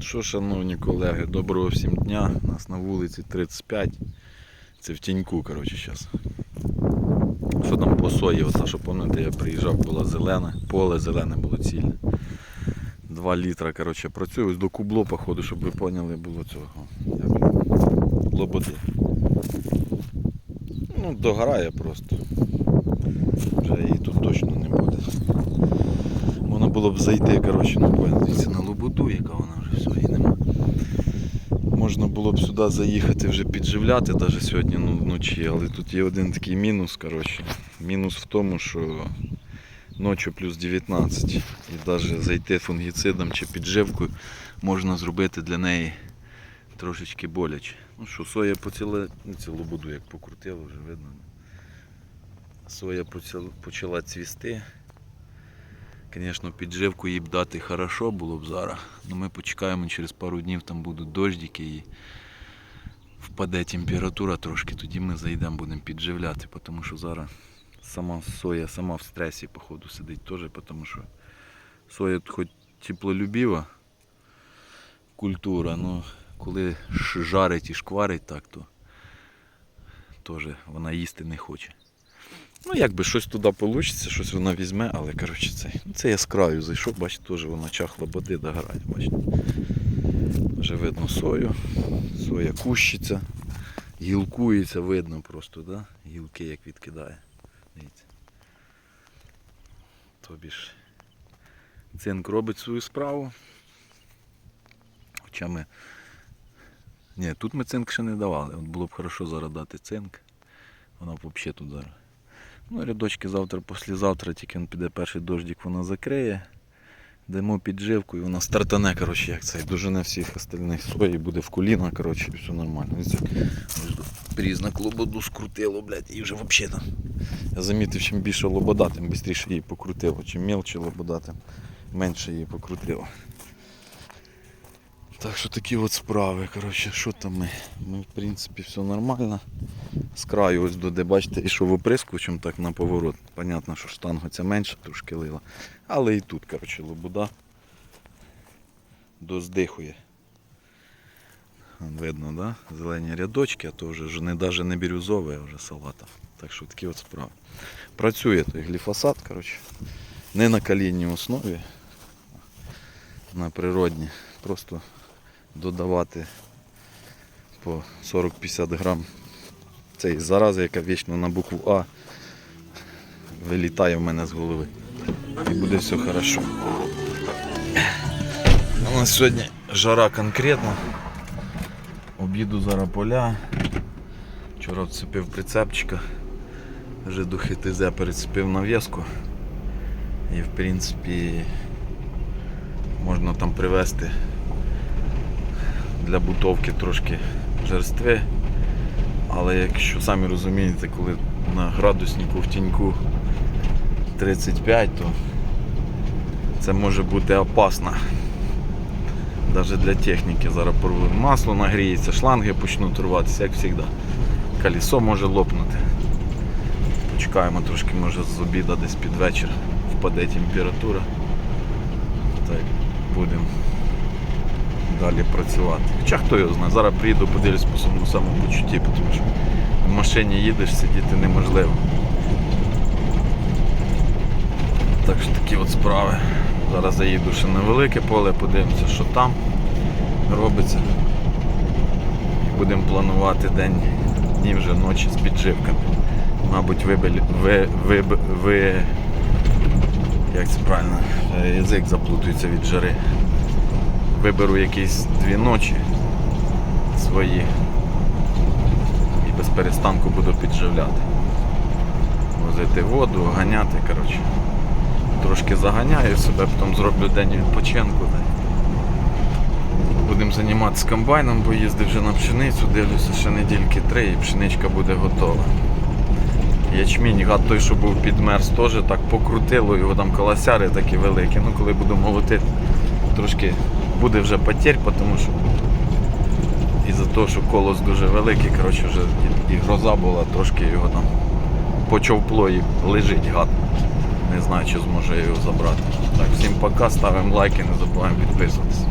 Що, шановні колеги, доброго всім дня. У нас на вулиці 35. Це в тіньку, коротше, зараз. Що там по сої, ота, що пам'ятаєте, я приїжджав, було зелене, поле зелене було цільне. 2 літра, коротше, працюю ось до кубло, походу, щоб ви поняли, було цього. Лободи. Ну, догорає просто. Вже її тут точно не буде. Можна було б зайти, коротше, ну на лободу, яка вона вже все, її нема. Можна було б сюди заїхати вже підживляти навіть сьогодні ну, вночі, але тут є один такий мінус. коротше. Мінус в тому, що ночі плюс 19. І навіть зайти фунгіцидом чи підживкою можна зробити для неї трошечки боляче. Ну що, соя поціла, ну цю лободу як покрутило, вже видно. Соя почала цвісти. Звісно, підживку їй б дати хорошо було б зараз. але ми почекаємо через пару днів там будуть дождики і впаде температура трошки, тоді ми зайдемо, будемо підживляти, тому що зараз сама соя сама в стресі, походу, сидить теж, тому що соя хоч теплолюбива культура, але коли жарить і шкварить так, то теж вона їсти не хоче. Ну, якби щось туди вийде, щось вона візьме, але коротше це. Це я з зайшов, бачите, теж вона чахла боди догорає, бачите. Вже видно сою. Соя кущиться, гілкується, видно просто, да? гілки як відкидає. Дивіться. Тобі ж цинк робить свою справу. Хоча ми. Ні, тут ми цинк ще не давали. От було б хорошо зараз дати цинк. Вона взагалі тут зараз. Ну, рядочки завтра, післязавтра, тільки він піде перший дождик, вона закриє. Дамо підживку і вона стартане, коротше, як цей, дожене всіх остальних сої, буде в коліна, коротше, і все нормально. Признак лободу скрутило, блядь, і вже взагалі там. Я замітив, чим більше лобода, тим швидше її покрутило. Чим мелче лобода, тим менше її покрутило. Так що такі от справи. Коротше, що там ми? Ми в принципі все нормально. З краю ось до де бачите, ішов оприскувачем так на поворот. Понятно, що штанга ця менша трошки лила. Але і тут, коротше, лобуда доздихує. Видно, да? Зелені рядочки, а то вже не навіть не бірюзове, а вже салата. Так що такі от справи. Працює той гліфосат, коротше. Не на калійній основі, на природній. Просто додавати по 40-50 грам цієї зарази, яка вічно на букву А вилітає в мене з голови. І буде все хорошо. У нас сьогодні жара конкретна. Об'їду зараз поля. Вчора вцепив прицепчика. Вже до ХТЗ перецепив нав'язку. І в принципі можна там привезти для бутовки трошки жерстви. Але якщо самі розумієте, коли на градуснику в тіньку 35, то це може бути опасно. Навіть для техніки зараз масло нагріється, шланги почнуть рватися, як завжди. Колесо може лопнути. Почекаємо трошки, може з обіда десь під вечір впаде температура. Так, будемо далі працювати. Хоча хто його знає, зараз приїду, подивлюсь по самому самопочутті, тому що в машині їдеш, сидіти неможливо. Так що такі от справи. Зараз заїду ще на велике поле, подивимося, що там робиться. І будемо планувати день, дні вже ночі з підживками. Мабуть, вибель, ви, ви, ви, як це правильно, е, язик заплутується від жари. Виберу якісь дві ночі свої і без перестанку буду підживляти. Возити воду, ганяти, коротше. Трошки заганяю себе, потім зроблю день відпочинку. Будемо займатися комбайном, бо їздив вже на пшеницю, дивлюся ще недільки три і пшеничка буде готова. Ячмінь, гад той, що був підмерз, теж так покрутило, його там колосяри такі великі. Ну коли буду молотити, трошки буде вже потерь, тому що із-за того, що колос дуже великий, коротше, вже і, гроза була, трошки його там почовпло і лежить гад. Не знаю, чи зможе його забрати. Так, всім пока, ставимо лайки, не забуваємо підписуватися.